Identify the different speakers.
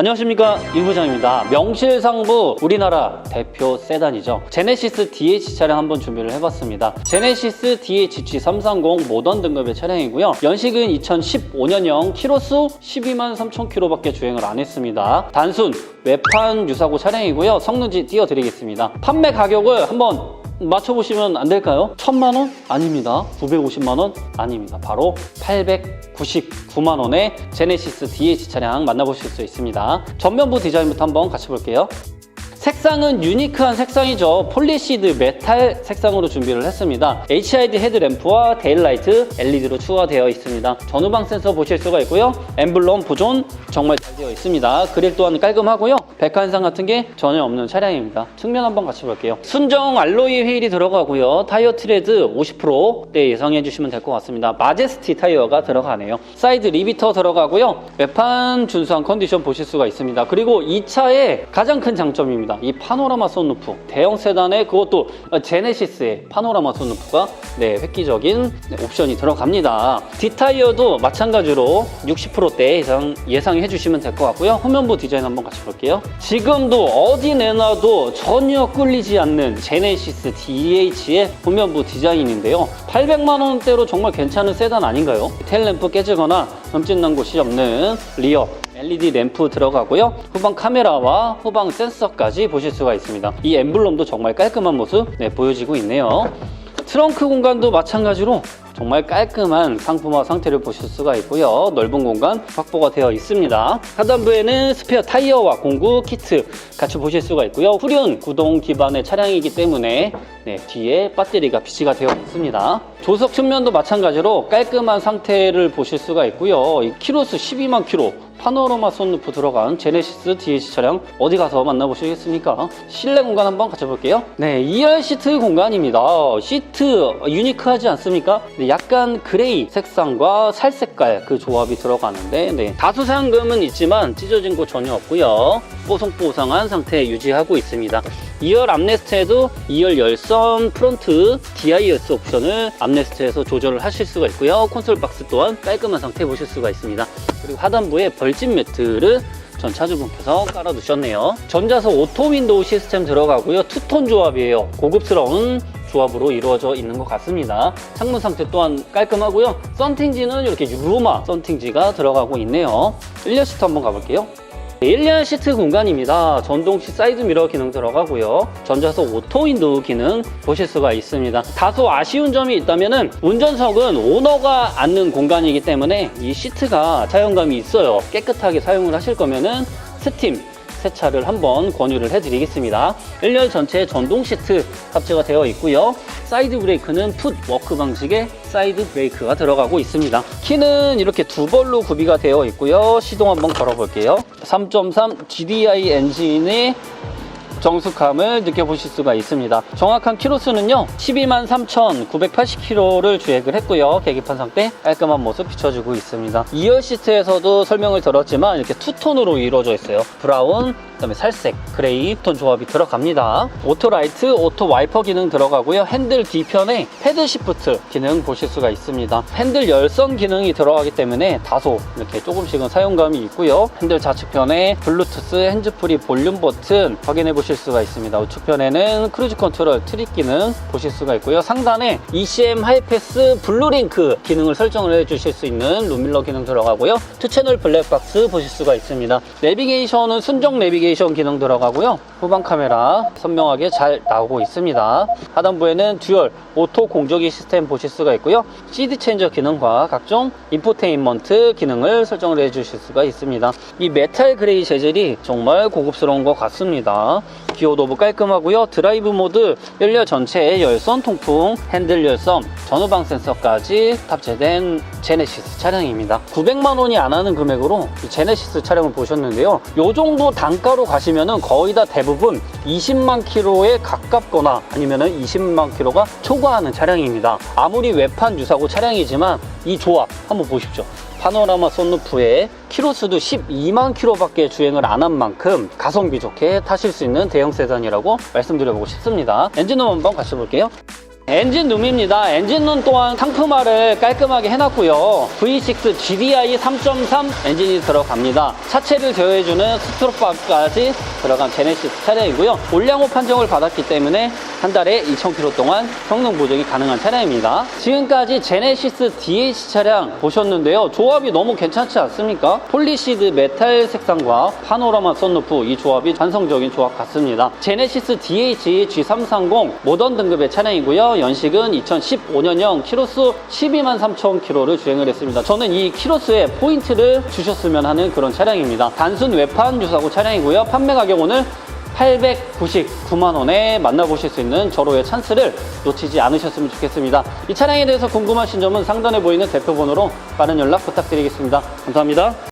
Speaker 1: 안녕하십니까. 이부장입니다. 명실상부 우리나라 대표 세단이죠. 제네시스 DH 차량 한번 준비를 해봤습니다. 제네시스 DHG 330 모던 등급의 차량이고요. 연식은 2015년형 키로수 12만 3천 킬로밖에 주행을 안 했습니다. 단순 외판 유사고 차량이고요. 성능지 띄워드리겠습니다. 판매 가격을 한번 맞춰보시면 안 될까요? 천만 원? 아닙니다. 950만 원? 아닙니다. 바로 899만 원의 제네시스 DH 차량 만나보실 수 있습니다. 전면부 디자인부터 한번 같이 볼게요. 색상은 유니크한 색상이죠. 폴리시드 메탈 색상으로 준비를 했습니다. HID 헤드램프와 데일라이트 LED로 추가되어 있습니다. 전후방 센서 보실 수가 있고요. 엠블럼 보존 정말 잘 되어 있습니다. 그릴 또한 깔끔하고요. 백한상 같은 게 전혀 없는 차량입니다. 측면 한번 같이 볼게요. 순정 알로이 휠이 들어가고요. 타이어 트레드 50% 네, 예상해 주시면 될 것 같습니다. 마제스티 타이어가 들어가네요. 사이드 리비터 들어가고요. 외판 준수한 컨디션 보실 수가 있습니다. 그리고 이 차의 가장 큰 장점입니다. 이 파노라마 썬루프 대형 세단에 그것도 제네시스의 파노라마 썬루프가 네, 획기적인 네, 옵션이 들어갑니다. 뒷타이어도 마찬가지로 60%대 예상, 예상해 주시면 될 것 같고요. 후면부 디자인 한번 같이 볼게요. 지금도 어디 내놔도 전혀 끌리지 않는 제네시스 DH의 후면부 디자인인데요. 800만 원대로 정말 괜찮은 세단 아닌가요? 테일램프 깨지거나 흠집 난 곳이 없는 리어 LED 램프 들어가고요. 후방 카메라와 후방 센서까지 보실 수가 있습니다. 이 엠블럼도 정말 깔끔한 모습 네, 보여지고 있네요. 트렁크 공간도 마찬가지로 정말 깔끔한 상품화 상태를 보실 수가 있고요. 넓은 공간 확보가 되어 있습니다. 하단부에는 스페어 타이어와 공구 키트 같이 보실 수가 있고요. 후륜 구동 기반의 차량이기 때문에 네, 뒤에 배터리가 비치가 되어 있습니다. 조석 측면도 마찬가지로 깔끔한 상태를 보실 수가 있고요. 이 키로수 12만 킬로 파노라마 썬루프 들어간 제네시스 DH 차량 어디 가서 만나보시겠습니까? 실내 공간 한번 같이 볼게요. 네, 2열 시트 공간입니다. 시트 유니크하지 않습니까? 네, 약간 그레이 색상과 살 색깔 그 조합이 들어가는데 네, 다수 사용금은 있지만 찢어진 곳 전혀 없고요. 뽀송뽀송한 상태 유지하고 있습니다. 2열 암레스트에도 2열 열선 프론트 DIS 옵션을 암레스트에서 조절을 하실 수가 있고요. 콘솔 박스 또한 깔끔한 상태 보실 수가 있습니다. 그리고 하단부에 벌집 매트를 전 차주분께서 깔아 두셨네요. 전자석 오토 윈도우 시스템 들어가고요. 투톤 조합이에요. 고급스러운 조합으로 이루어져 있는 것 같습니다. 창문 상태 또한 깔끔하고요. 썬팅지는 이렇게 유로마 썬팅지가 들어가고 있네요. 1열 시트 한번 가볼게요. 1년 시트 공간입니다. 전동식 사이드 미러 기능 들어가고요. 전자석 오토 윈도우 기능 보실 수가 있습니다. 다소 아쉬운 점이 있다면 운전석은 오너가 앉는 공간이기 때문에 이 시트가 사용감이 있어요. 깨끗하게 사용을 하실 거면은 스팀 세차를 한번 권유를 해드리겠습니다. 1년 전체에 전동 시트 탑재가 되어 있고요. 사이드 브레이크는 풋 워크 방식의 사이드 브레이크가 들어가고 있습니다. 키는 이렇게 두 벌로 구비가 되어 있고요. 시동 한번 걸어볼게요. 3.3 GDI 엔진의 정숙함을 느껴보실 수가 있습니다. 정확한 키로수는요, 12만 3,980km를 주행을 했고요. 계기판 상태 깔끔한 모습 비춰주고 있습니다. 2열 시트에서도 설명을 들었지만 이렇게 투톤으로 이루어져 있어요. 브라운, 그다음에 살색, 그레이 톤 조합이 들어갑니다. 오토 라이트, 오토 와이퍼 기능 들어가고요. 핸들 뒤편에 패드 시프트 기능 보실 수가 있습니다. 핸들 열선 기능이 들어가기 때문에 다소 이렇게 조금씩은 사용감이 있고요. 핸들 좌측편에 블루투스 핸즈프리 볼륨 버튼 확인해 보실 수가 있습니다. 우측편에는 크루즈 컨트롤 트릭 기능 보실 수가 있고요. 상단에 ECM 하이패스 블루링크 기능을 설정을 해 주실 수 있는 룸밀러 기능 들어가고요. 투 채널 블랙박스 보실 수가 있습니다. 내비게이션은 순정 내비게이션 기능 들어가고요. 후방 카메라 선명하게 잘 나오고 있습니다. 하단부에는 듀얼 오토 공조기 시스템 보실 수가 있고요. CD 체인저 기능과 각종 인포테인먼트 기능을 설정을 해 주실 수가 있습니다. 이 메탈 그레이 재질이 정말 고급스러운 것 같습니다. 기어 노브 깔끔하고요. 드라이브 모드 연료 전체에 열선 통풍, 핸들 열선, 전후방 센서까지 탑재된 제네시스 차량입니다. 900만 원이 안 하는 금액으로 이 제네시스 차량을 보셨는데요. 요 정도 단가로 가시면은 거의 다 대부분 20만 킬로에 가깝거나 아니면은 20만 킬로가 초과하는 차량입니다. 아무리 외판 유사고 차량이지만 이 조합 한번 보십시오. 파노라마 썬루프에 키로수도 12만 킬로밖에 주행을 안 한 만큼 가성비 좋게 타실 수 있는 대형 세단이라고 말씀드려보고 싶습니다. 엔진음 한번 같이 볼게요. 엔진룸입니다. 엔진룸 또한 상품화를 깔끔하게 해놨고요. V6 GDI 3.3 엔진이 들어갑니다. 차체를 제어해주는 스트로크바까지 들어간 제네시스 차량이고요. 올량호 판정을 받았기 때문에 한 달에 2,000km 동안 성능 보증이 가능한 차량입니다. 지금까지 제네시스 DH 차량 보셨는데요. 조합이 너무 괜찮지 않습니까? 폴리시드 메탈 색상과 파노라마 썬루프 이 조합이 환성적인 조합 같습니다. 제네시스 DH G330 모던 등급의 차량이고요. 연식은 2015년형 키로수 12만 3천 킬로를 주행을 했습니다. 저는 이 키로수에 포인트를 주셨으면 하는 그런 차량입니다. 단순 외판 유사고 차량이고요. 판매 가격 오늘 899만 원에 만나보실 수 있는 절호의 찬스를 놓치지 않으셨으면 좋겠습니다. 이 차량에 대해서 궁금하신 점은 상단에 보이는 대표 번호로 빠른 연락 부탁드리겠습니다. 감사합니다.